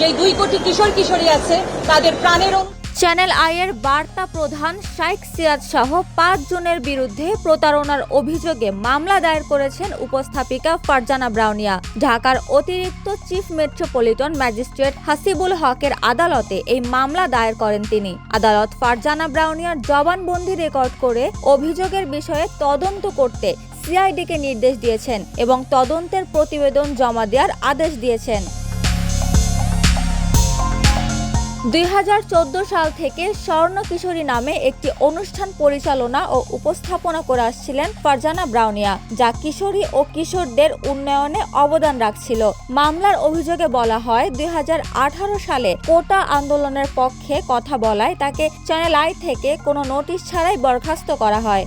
যে দুই কোটি কিশোর কিশোরী আছে, তাদের প্রাণের চ্যানেল আইয়ের বার্তা প্রধান শাইখ সিরাজ সহ পাঁচ জনের বিরুদ্ধে প্রতারণার অভিযোগে মামলা দায়ের করেছেন উপস্থাপিকা ফারজানা ব্রাউনিয়া। ঢাকার অতিরিক্ত চিফ মেট্রোপলিটন ম্যাজিস্ট্রেট হাসিবুল হকের আদালতে এই মামলা দায়ের করেন তিনি। আদালত ফারজানা ব্রাউনিয়ার জবানবন্দি রেকর্ড করে অভিযোগের বিষয়ে তদন্ত করতে সিআইডিকে নির্দেশ দিয়েছেন এবং তদন্তের প্রতিবেদন জমা দেওয়ার আদেশ দিয়েছেন। দুই হাজার চোদ্দ সাল থেকে স্বর্ণ কিশোরী নামে একটি অনুষ্ঠান পরিচালনা ও উপস্থাপনা করে আসছিলেন ফারজানা ব্রাউনিয়া, যা কিশোরী ও কিশোরদের উন্নয়নে অবদান রাখছিল। মামলার অভিযোগে বলা হয়, দুই হাজার আঠারো সালে কোটা আন্দোলনের পক্ষে কথা বলায় তাকে চ্যানেল আই থেকে কোনো নোটিশ ছাড়াই বরখাস্ত করা হয়।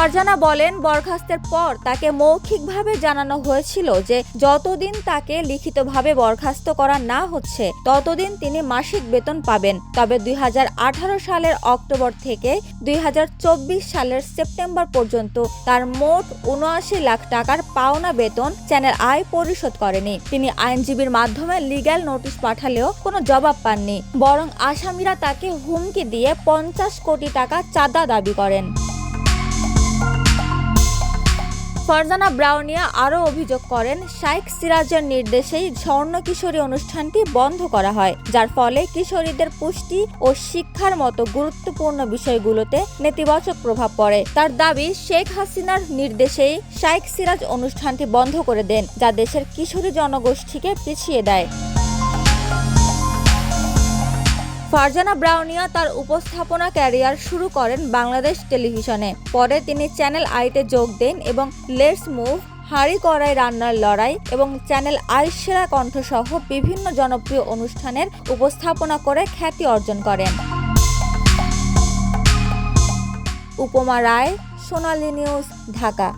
ফারজানা বলেন, বরখাস্তের পর তাকে মৌখিকভাবে জানানো হয়েছিল যে যতদিন তাকে লিখিতভাবে বরখাস্ত করা না হচ্ছে, ততদিন তিনি মাসিক বেতন পাবেন। তবে দুই হাজার আঠারো সালের অক্টোবর থেকে দুই হাজার চব্বিশ সালের সেপ্টেম্বর পর্যন্ত তার মোট উনআশি লাখ টাকার পাওনা বেতন চ্যানেল আই পরিশোধ করেনি। তিনি আইনজীবীর মাধ্যমে লিগ্যাল নোটিশ পাঠালেও কোনো জবাব পাননি, বরং আসামিরা তাকে হুমকি দিয়ে পঞ্চাশ কোটি টাকা চাঁদা দাবি করেন। ফারজানা ব্রাউনিয়া আরও অভিযোগ করেন, শাইখ সিরাজের নির্দেশেই স্বর্ণ কিশোরী অনুষ্ঠানটি বন্ধ করা হয়, যার ফলে কিশোরীদের পুষ্টি ও শিক্ষার মতো গুরুত্বপূর্ণ বিষয়গুলোতে নেতিবাচক প্রভাব পড়ে। তার দাবি, শেখ হাসিনার নির্দেশেই শাইখ সিরাজ অনুষ্ঠানটি বন্ধ করে দেন, যা দেশের কিশোরী জনগোষ্ঠীকে পিছিয়ে দেয়। ফারজানা ব্রাউনিয়া তার উপস্থাপনা ক্যারিয়ার শুরু করেন বাংলাদেশ টেলিভিশনে। পরে তিনি চ্যানেল আইতে যোগ দেন এবং লেটস মুভ, হাড়ি কড়াই রান্নার লড়াই এবং চ্যানেল আই সেরা কণ্ঠসহ বিভিন্ন জনপ্রিয় অনুষ্ঠানের উপস্থাপনা করে খ্যাতি অর্জন করেন। উপমা রায়, সোনালী নিউজ, ঢাকা।